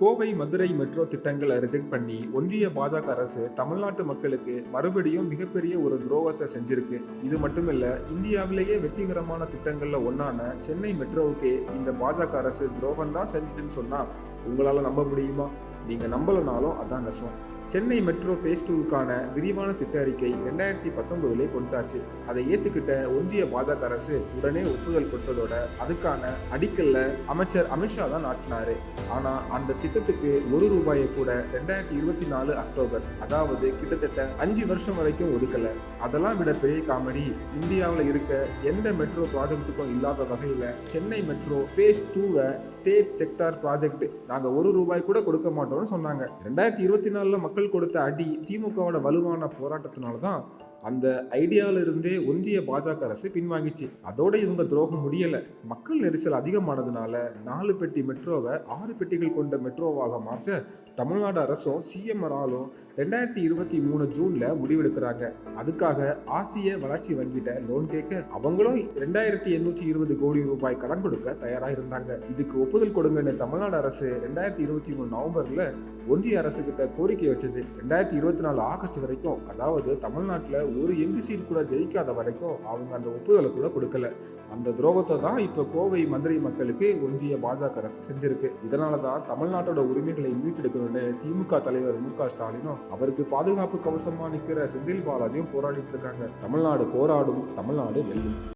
Kovai Madurai metro திட்டங்களை reject பண்ணி ஒன்றிய பாஜக அரசு தமிழ்நாட்டு மக்களுக்கு மறுபடியும் மிகப்பெரிய ஒரு துரோகத்தை செஞ்சிருக்கு. இது மட்டும் இல்ல இந்தியாவிலேயே வெற்றிகரமான திட்டங்கள்ல ஒன்னான சென்னை மெட்ரோவுக்கே இந்த பாஜக அரசு துரோகம் தான் செஞ்சதுன்னு சொன்னா உங்களால நம்ப முடியுமா? நீங்க நம்பலனாலும் அதான் நெசம். சென்னை மெட்ரோ ஃபேஸ் டூவுக்கான விரிவான திட்ட அறிக்கை ரெண்டாயிரத்தி பத்தொன்பதுலேயே கொடுத்தாச்சு. அதை ஏற்றுக்கிட்ட ஒன்றிய பாஜக அரசு உடனே ஒப்புதல் கொடுத்ததோட அதுக்கான அடிக்கல்ல அமைச்சர் அமித்ஷா தான் நாட்டினாரு. ஆனா அந்த திட்டத்துக்கு ஒரு ரூபாயை கூட ரெண்டாயிரத்தி இருபத்தி நாலு அக்டோபர் அதாவது கிட்டத்தட்ட அஞ்சு வருஷம் வரைக்கும் ஒதுக்கல. அதெல்லாம் விட பெரிய காமெடி இந்தியாவில் இருக்க எந்த மெட்ரோ ப்ராஜெக்ட்டுக்கும் இல்லாத வகையில சென்னை மெட்ரோ ஃபேஸ் டூவை ஸ்டேட் செக்டார் ப்ராஜெக்ட் நாங்க ஒரு ரூபாய் கூட கொடுக்க மாட்டோம்னு சொன்னாங்க. ரெண்டாயிரத்தி இருபத்தி நாலுல மக்கள் மக்கள் கொடுத்த அடி திமுகவோட வலுவான போராட்டத்தினால தான் அந்த ஐடியாவிலிருந்தே ஒன்றிய பாஜக அரசு பின்வாங்கிச்சு. அதோட இவங்க துரோகம் முடியலை. மக்கள் நெரிசல் அதிகமானதுனால நாலு பெட்டி மெட்ரோவை ஆறு பெட்டிகள் கொண்ட மெட்ரோவாக மாற்ற தமிழ்நாடு அரசும் சிஎம்ஆராலும் ரெண்டாயிரத்தி இருபத்தி மூணு ஜூனில் முடிவெடுக்கிறாங்க. அதுக்காக ஆசிய வளர்ச்சி வங்கிட்ட லோன் கேட்க அவங்களும் ரெண்டாயிரத்தி எண்ணூற்றி இருபது கோடி ரூபாய் கடன் கொடுக்க தயாராக இருந்தாங்க. இதுக்கு ஒப்புதல் கொடுங்கன்னு தமிழ்நாடு அரசு ரெண்டாயிரத்தி இருபத்தி மூணு நவம்பரில் ஒன்றிய அரசு கிட்ட கோரிக்கை வச்சது. ரெண்டாயிரத்தி இருபத்தி நாலு ஆகஸ்ட் வரைக்கும் அதாவது தமிழ்நாட்டில் ஒரு எம்பி சீட் கூட ஜெயிக்காத வரைக்கும் அவங்க அந்த ஒப்புதலை கூட கொடுக்கல. அந்த துரோகத்தை தான் இப்போ கோவை மதுரை மக்களுக்கு ஒன்றிய பாஜக அரசு செஞ்சிருக்கு. இதனால தான் தமிழ்நாட்டோட உரிமைகளை மீட்டெடுக்கணும்னு திமுக தலைவர் மு க ஸ்டாலினும் அவருக்கு பாதுகாப்பு கவசமா நிற்கிற செந்தில் பாலாஜியும் போராடிட்டு இருக்காங்க. தமிழ்நாடு போராடும் தமிழ்நாடு வெல்லும்.